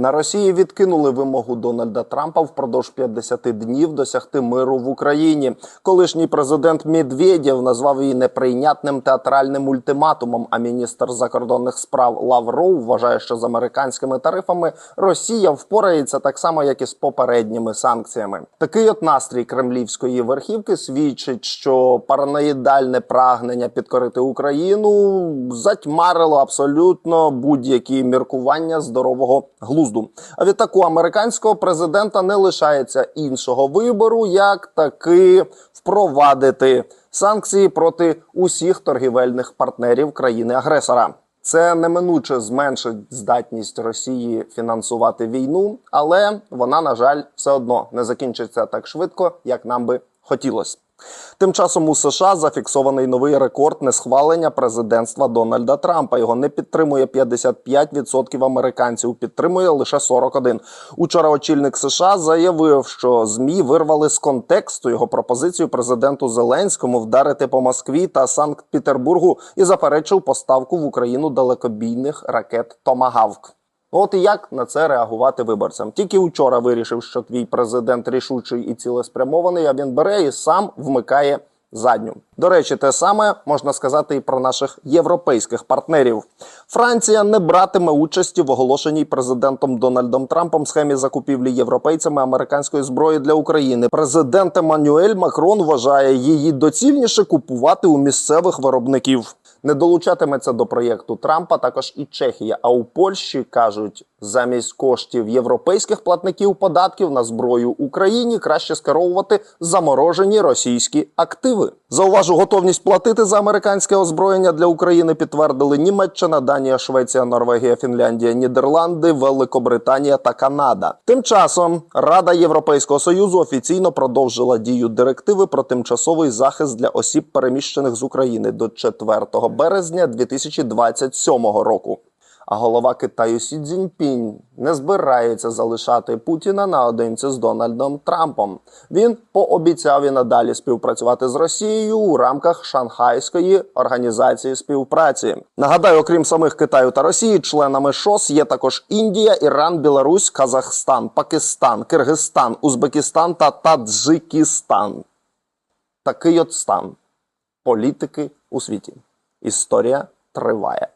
На Росії відкинули вимогу Дональда Трампа впродовж 50 днів досягти миру в Україні. Колишній президент Медведєв назвав її неприйнятним театральним ультиматумом. А міністр закордонних справ Лавров вважає, що з американськими тарифами Росія впорається так само, як і з попередніми санкціями. Такий от настрій кремлівської верхівки свідчить, що параноїдальне прагнення підкорити Україну затьмарило абсолютно будь-які міркування здорового глузду. А відтак у американського президента не лишається іншого вибору, як таки впровадити санкції проти усіх торгівельних партнерів країни-агресора. Це неминуче зменшить здатність Росії фінансувати війну, але вона, на жаль, все одно не закінчиться так швидко, як нам би хотілося. Тим часом у США зафіксований новий рекорд несхвалення президентства Дональда Трампа. Його не підтримує 55% американців, підтримує лише 41%. Учора очільник США заявив, що змі вирвали з контексту його пропозицію президенту Зеленському вдарити по Москві та Санкт-Петербургу і заперечив поставку в Україну далекобійних ракет Томагавк. От і як на це реагувати виборцям? Тільки вчора вирішив, що твій президент рішучий і цілеспрямований, а він бере і сам вмикає задню. До речі, те саме можна сказати і про наших європейських партнерів. Франція не братиме участі в оголошеній президентом Дональдом Трампом схемі закупівлі європейцями американської зброї для України. Президент Еммануель Макрон вважає її доцільніше купувати у місцевих виробників. Не долучатиметься до проєкту Трампа також і Чехія. А у Польщі кажуть, замість коштів європейських платників податків на зброю Україні краще скеровувати заморожені російські активи. Зауважу, готовність платити за американське озброєння для України підтвердили Німеччина, Данія, Швеція, Норвегія, Фінляндія, Нідерланди, Великобританія та Канада. Тим часом Рада Європейського союзу офіційно продовжила дію директиви про тимчасовий захист для осіб, переміщених з України до 4 березня 2027 року. А голова Китаю Сі Цзіньпінь не збирається залишати Путіна наодинці з Дональдом Трампом. Він пообіцяв і надалі співпрацювати з Росією у рамках Шанхайської організації співпраці. Нагадаю, окрім самих Китаю та Росії, членами ШОС є також Індія, Іран, Білорусь, Казахстан, Пакистан, Киргизстан, Узбекистан та Таджикистан. Такий от стан політики у світі. Історія триває.